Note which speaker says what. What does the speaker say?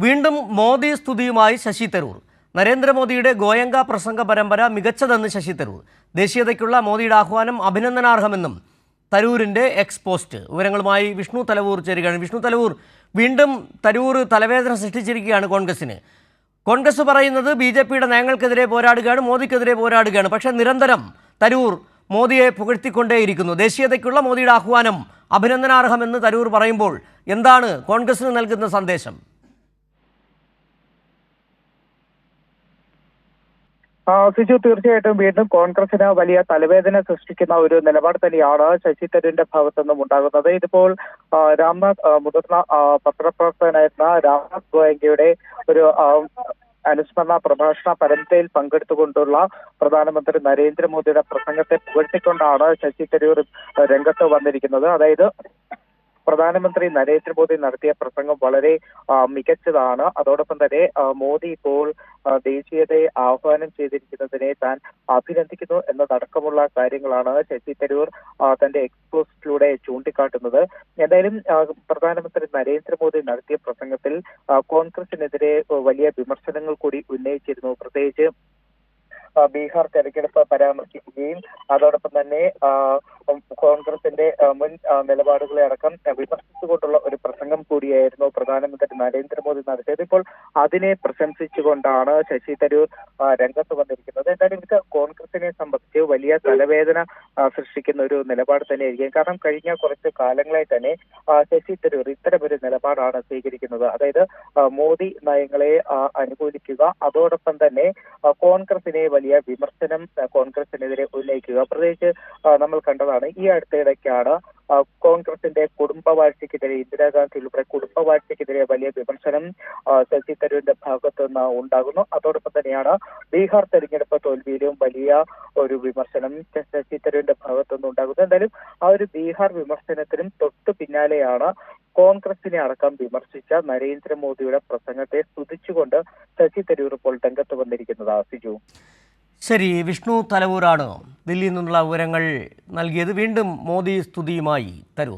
Speaker 1: വീണ്ടും മോദി സ്തുതിയുമായി ശശി തരൂർ. നരേന്ദ്രമോദിയുടെ ഗോയങ്ക പ്രസംഗ പരമ്പര മികച്ചതെന്ന് ശശി തരൂർ. ദേശീയതയ്ക്കുള്ള മോദിയുടെ ആഹ്വാനം അഭിനന്ദനാർഹമെന്നും തരൂരിന്റെ എക്സ് പോസ്റ്റ് വിവരങ്ങളുമായി വിഷ്ണു തലവൂർ ചേരുകയാണ്. വിഷ്ണു തലവൂർ വീണ്ടും തരൂർ തലവേദന സൃഷ്ടിച്ചിരിക്കുകയാണ് കോൺഗ്രസിന് കോൺഗ്രസ് പറയുന്നത് ബി ജെ പിയുടെ നയങ്ങൾക്കെതിരെ പോരാടുകയാണ് മോദിക്കെതിരെ പോരാടുകയാണ്. പക്ഷേ നിരന്തരം തരൂർ മോദിയെ പുകഴ്ത്തിക്കൊണ്ടേയിരിക്കുന്നു. ദേശീയതയ്ക്കുള്ള മോദിയുടെ ആഹ്വാനം അഭിനന്ദനാർഹമെന്ന് തരൂർ പറയുമ്പോൾ എന്താണ് കോൺഗ്രസിന് നൽകുന്ന സന്ദേശം
Speaker 2: ആ, സിജു തീർച്ചയായിട്ടും വീണ്ടും കോൺഗ്രസിന് വലിയ തലവേദന സൃഷ്ടിക്കുന്ന ഒരു നിലപാട് തന്നെയാണ് ശശി തരൂരിന്റെ ഭാഗത്തു നിന്നും ഉണ്ടാകുന്നത്. ഇതിപ്പോൾ രാംനാഥ് മുതിർന്ന പത്രപ്രവർത്തകനായിരുന്ന രാംനാഥ് ഗോയങ്കയുടെ ഒരു അനുസ്മരണ പ്രഭാഷണ പരമ്പരയിൽ പങ്കെടുത്തുകൊണ്ടുള്ള പ്രധാനമന്ത്രി നരേന്ദ്രമോദിയുടെ പ്രസംഗത്തെ പുകഴ്ത്തിക്കൊണ്ടാണ് ശശി തരൂർ രംഗത്ത് വന്നിരിക്കുന്നത്. അതായത് പ്രധാനമന്ത്രി നരേന്ദ്രമോദി നടത്തിയ പ്രസംഗം വളരെ മികച്ചതാണ്. അതോടൊപ്പം തന്നെ മോദി ഇപ്പോൾ ദേശീയതയെ ആഹ്വാനം ചെയ്തിരിക്കുന്നതിനെ താൻ അഭിനന്ദിക്കുന്നു എന്നതടക്കമുള്ള കാര്യങ്ങളാണ് ശശി തരൂർ തന്റെ എക്സ്പോസിലൂടെ ചൂണ്ടിക്കാട്ടുന്നത്. എന്തായാലും പ്രധാനമന്ത്രി നരേന്ദ്രമോദി നടത്തിയ പ്രസംഗത്തിൽ കോൺഗ്രസിനെതിരെ വലിയ വിമർശനങ്ങൾ കൂടി ഉന്നയിച്ചിരുന്നു. പ്രത്യേകിച്ച് ബീഹാർ തെരഞ്ഞെടുപ്പ് പരാമർശിക്കുകയും അതോടൊപ്പം തന്നെ കോൺഗ്രസിന്റെ മുൻ നിലപാടുകളെ അടക്കം വിമർശിച്ചുകൊണ്ടുള്ള ഒരു പ്രസംഗം കൂടിയായിരുന്നു പ്രധാനമന്ത്രി നരേന്ദ്രമോദി നടത്തിയത്. ഇപ്പോൾ അതിനെ പ്രശംസിച്ചുകൊണ്ടാണ് ശശി തരൂർ രംഗത്ത് വന്നിരിക്കുന്നത്. എന്തായാലും ഇത് കോൺഗ്രസിനെ സംബന്ധിച്ച് വലിയ തലവേദന സൃഷ്ടിക്കുന്ന ഒരു നിലപാട് തന്നെയായിരിക്കും. കാരണം കഴിഞ്ഞ കുറച്ച് കാലങ്ങളായി തന്നെ ശശി തരൂർ ഇത്തരമൊരു നിലപാടാണ് സ്വീകരിക്കുന്നത്. അതായത് മോദി നയങ്ങളെ അനുകൂലിക്കുക അതോടൊപ്പം തന്നെ കോൺഗ്രസിനെ വലിയ വിമർശനം കോൺഗ്രസിനെതിരെ ഉന്നയിക്കുക. പ്രത്യേകിച്ച് നമ്മൾ കണ്ടതാണ് ഈ അടുത്തിടയ്ക്കാണ് കോൺഗ്രസിന്റെ കുടുംബവാഴ്ചയ്ക്കെതിരെ ഇന്ദിരാഗാന്ധി ഉൾപ്പെടെ കുടുംബവാഴ്ചയ്ക്കെതിരെ വലിയ വിമർശനം ശശി തരൂരിന്റെ ഭാഗത്തു നിന്ന് ഉണ്ടാകുന്നു. അതോടൊപ്പം തന്നെയാണ് ബീഹാർ തെരഞ്ഞെടുപ്പ് തോൽവിയിലും വലിയ ഒരു വിമർശനം ശശി തരൂരിന്റെ ഭാഗത്തു നിന്ന് ഉണ്ടാകുന്നത്. എന്തായാലും ആ ഒരു ബീഹാർ വിമർശനത്തിനും തൊട്ടു പിന്നാലെയാണ് കോൺഗ്രസിനെ അടക്കം വിമർശിച്ച നരേന്ദ്രമോദിയുടെ പ്രസംഗത്തെ സ്തുതിച്ചുകൊണ്ട് ശശി തരൂർ ഇപ്പോൾ രംഗത്ത് വന്നിരിക്കുന്നത്. ആസിജു
Speaker 1: ശരി വിഷ്ണു തലവൂരാണ്. ദില്ലിയിൽ നിന്നുള്ള വിവരങ്ങൾ നൽകിയത് വീണ്ടും മോദി സ്തുതിയുമായി. തരൂർ.